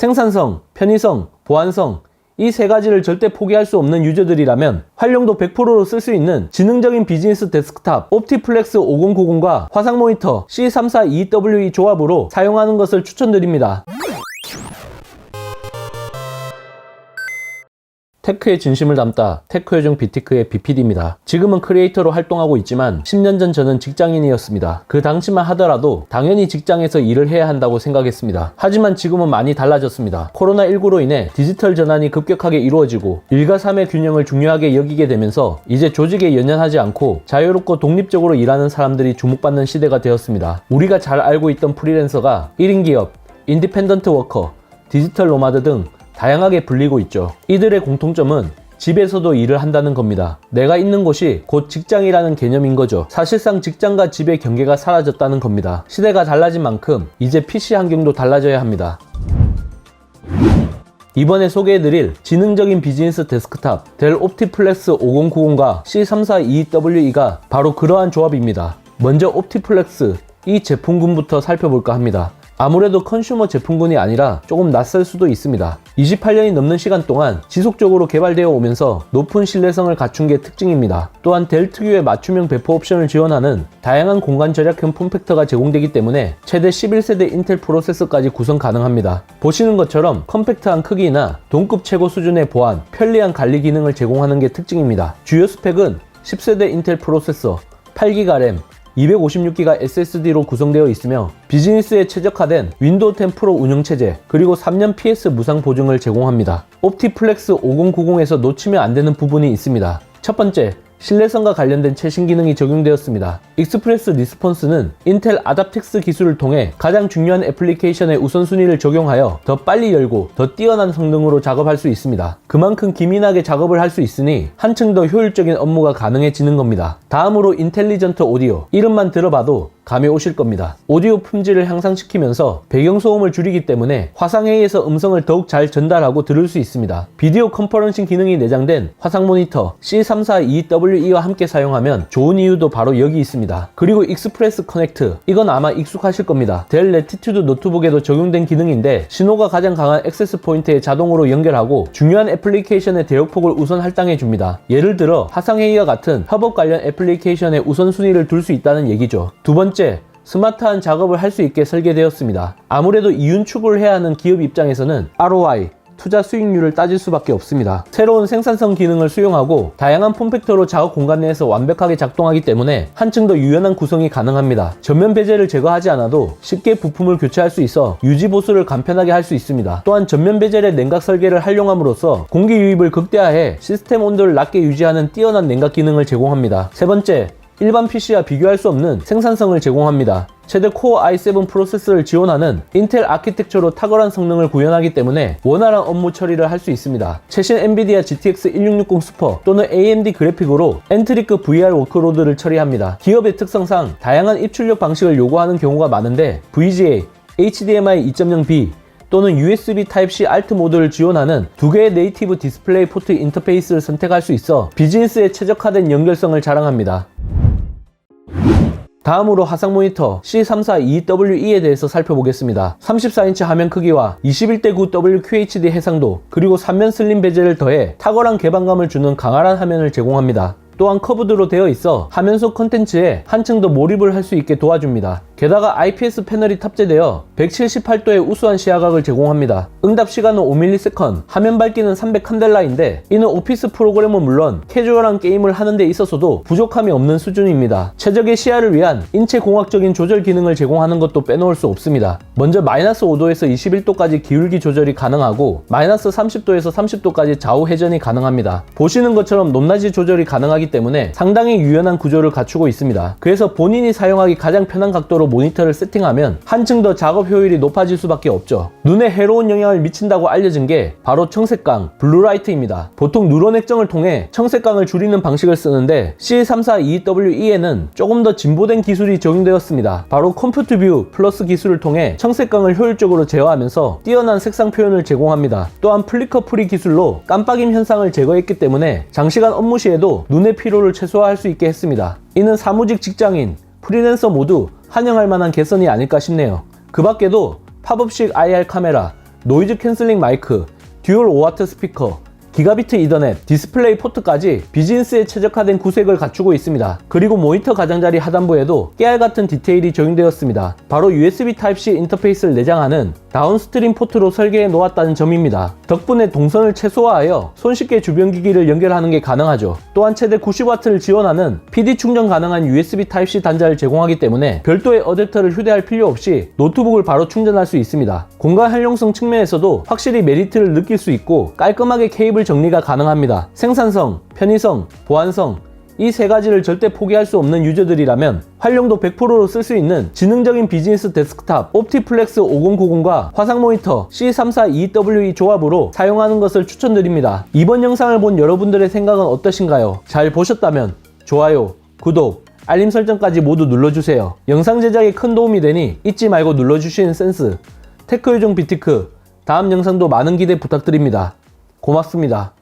생산성, 편의성, 보안성, 이 세 가지를 절대 포기할 수 없는 유저들이라면 활용도 100%로 쓸 수 있는 지능적인 비즈니스 데스크탑 옵티플렉스 5090과 화상 모니터 C34EWE 조합으로 사용하는 것을 추천드립니다. 테크의 진심을 담다 테크요정 비티크의 BPD입니다. 지금은 크리에이터로 활동하고 있지만 10년 전 저는 직장인이었습니다. 그 당시만 하더라도 당연히 직장에서 일을 해야 한다고 생각했습니다. 하지만 지금은 많이 달라졌습니다. 코로나19로 인해 디지털 전환이 급격하게 이루어지고 일과 삶의 균형을 중요하게 여기게 되면서 이제 조직에 연연하지 않고 자유롭고 독립적으로 일하는 사람들이 주목받는 시대가 되었습니다. 우리가 잘 알고 있던 프리랜서가 1인 기업, 인디펜던트 워커, 디지털 노마드 등 다양하게 불리고 있죠. 이들의 공통점은 집에서도 일을 한다는 겁니다. 내가 있는 곳이 곧 직장이라는 개념인 거죠. 사실상 직장과 집의 경계가 사라졌다는 겁니다. 시대가 달라진 만큼 이제 PC 환경도 달라져야 합니다. 이번에 소개해드릴 지능적인 비즈니스 데스크탑 델 옵티플렉스 5090과 C34EWE가 바로 그러한 조합입니다. 먼저 옵티플렉스 이 제품군부터 살펴볼까 합니다. 아무래도 컨슈머 제품군이 아니라 조금 낯설 수도 있습니다. 28년이 넘는 시간 동안 지속적으로 개발되어 오면서 높은 신뢰성을 갖춘 게 특징입니다. 또한 델 특유의 맞춤형 배포 옵션을 지원하는 다양한 공간 절약형 폼팩터가 제공되기 때문에 최대 11세대 인텔 프로세서까지 구성 가능합니다. 보시는 것처럼 컴팩트한 크기나 동급 최고 수준의 보안, 편리한 관리 기능을 제공하는 게 특징입니다. 주요 스펙은 10세대 인텔 프로세서, 8기가 램, 256기가 SSD로 구성되어 있으며 비즈니스에 최적화된 윈도우 10 프로 운영체제 그리고 3년 PS 무상 보증을 제공합니다. 옵티플렉스 5090에서 놓치면 안 되는 부분이 있습니다. 첫 번째, 신뢰성과 관련된 최신 기능이 적용되었습니다. 익스프레스 리스폰스는 인텔 아답텍스 기술을 통해 가장 중요한 애플리케이션의 우선순위를 적용하여 더 빨리 열고 더 뛰어난 성능으로 작업할 수 있습니다. 그만큼 기민하게 작업을 할 수 있으니 한층 더 효율적인 업무가 가능해지는 겁니다. 다음으로 인텔리전트 오디오. 이름만 들어봐도 감이 오실 겁니다. 오디오 품질을 향상시키면서 배경소음을 줄이기 때문에 화상회의에서 음성을 더욱 잘 전달하고 들을 수 있습니다. 비디오 컨퍼런싱 기능이 내장된 화상 모니터 C34EWE와 함께 사용하면 좋은 이유도 바로 여기 있습니다. 그리고 익스프레스 커넥트 이건 아마 익숙하실 겁니다. 델 레티튜드 노트북에도 적용된 기능인데 신호가 가장 강한 액세스 포인트에 자동으로 연결하고 중요한 애플리케이션의 대역폭을 우선 할당해 줍니다. 예를 들어 화상회의와 같은 협업 관련 애플리케이션에 우선순위를 둘 수 있다는 얘기죠. 두 번째, 스마트한 작업을 할 수 있게 설계되었습니다. 아무래도 이윤 추구를 해야 하는 기업 입장에서는 ROI, 투자 수익률을 따질 수밖에 없습니다. 새로운 생산성 기능을 수용하고 다양한 폼팩터로 작업 공간 내에서 완벽하게 작동하기 때문에 한층 더 유연한 구성이 가능합니다. 전면 배제를 제거하지 않아도 쉽게 부품을 교체할 수 있어 유지 보수를 간편하게 할 수 있습니다. 또한 전면 배젤의 냉각 설계를 활용함으로써 공기 유입을 극대화해 시스템 온도를 낮게 유지하는 뛰어난 냉각 기능을 제공합니다. 세 번째, 일반 PC와 비교할 수 없는 생산성을 제공합니다. 최대 코어 i7 프로세서를 지원하는 인텔 아키텍처로 탁월한 성능을 구현하기 때문에 원활한 업무 처리를 할 수 있습니다. 최신 엔비디아 GTX 1660 슈퍼 또는 AMD 그래픽으로 엔트리급 VR 워크로드를 처리합니다. 기업의 특성상 다양한 입출력 방식을 요구하는 경우가 많은데 VGA, HDMI 2.0B, 또는 USB Type-C Alt 모드를 지원하는 두 개의 네이티브 디스플레이 포트 인터페이스를 선택할 수 있어 비즈니스에 최적화된 연결성을 자랑합니다. 다음으로 화상 모니터 C34EWE에 대해서 살펴보겠습니다. 34인치 화면 크기와 21대9 WQHD 해상도 그리고 3면 슬림 베젤을 더해 탁월한 개방감을 주는 강활한 화면을 제공합니다. 또한 커브드로 되어 있어 화면 속 컨텐츠에 한층 더 몰입을 할 수 있게 도와줍니다. 게다가 IPS 패널이 탑재되어 178도의 우수한 시야각을 제공합니다. 응답 시간은 5ms, 화면 밝기는 300칸델라인데 이는 오피스 프로그램은 물론 캐주얼한 게임을 하는 데 있어서도 부족함이 없는 수준입니다. 최적의 시야를 위한 인체 공학적인 조절 기능을 제공하는 것도 빼놓을 수 없습니다. 먼저 마이너스 5도에서 21도까지 기울기 조절이 가능하고 마이너스 30도에서 30도까지 좌우 회전이 가능합니다. 보시는 것처럼 높낮이 조절이 가능하기 때문에 상당히 유연한 구조를 갖추고 있습니다. 그래서 본인이 사용하기 가장 편한 각도로 모니터를 세팅하면 한층 더 작업 효율이 높아질 수밖에 없죠. 눈에 해로운 영향을 미친다고 알려진 게 바로 청색광, 블루라이트입니다. 보통 누런 액정을 통해 청색광을 줄이는 방식을 쓰는데 C34EWE에는 조금 더 진보된 기술이 적용되었습니다. 바로 컴퓨트 뷰 플러스 기술을 통해 청색광을 효율적으로 제어하면서 뛰어난 색상 표현을 제공합니다. 또한 플리커 프리 기술로 깜빡임 현상을 제거했기 때문에 장시간 업무 시에도 눈의 피로를 최소화할 수 있게 했습니다. 이는 사무직 직장인, 프리랜서 모두 환영할 만한 개선이 아닐까 싶네요. 그 밖에도 팝업식 IR 카메라, 노이즈 캔슬링 마이크, 듀얼 5와트 스피커, 기가비트 이더넷, 디스플레이 포트까지 비즈니스에 최적화된 구색을 갖추고 있습니다. 그리고 모니터 가장자리 하단부에도 깨알 같은 디테일이 적용되었습니다. 바로 USB Type-C 인터페이스를 내장하는 다운스트림 포트로 설계해 놓았다는 점입니다. 덕분에 동선을 최소화하여 손쉽게 주변 기기를 연결하는 게 가능하죠. 또한 최대 90W를 지원하는 PD 충전 가능한 USB Type-C 단자를 제공하기 때문에 별도의 어댑터를 휴대할 필요 없이 노트북을 바로 충전할 수 있습니다. 공간 활용성 측면에서도 확실히 메리트를 느낄 수 있고 깔끔하게 케이블 정리가 가능합니다. 생산성, 편의성, 보안성, 이 세 가지를 절대 포기할 수 없는 유저들이라면 활용도 100%로 쓸 수 있는 지능적인 비즈니스 데스크탑 옵티플렉스 5090과 화상 모니터 C34EWE 조합으로 사용하는 것을 추천드립니다. 이번 영상을 본 여러분들의 생각은 어떠신가요? 잘 보셨다면 좋아요, 구독, 알림 설정까지 모두 눌러주세요. 영상 제작에 큰 도움이 되니 잊지 말고 눌러주시는 센스. 테크 요정 비티크 다음 영상도 많은 기대 부탁드립니다. 고맙습니다.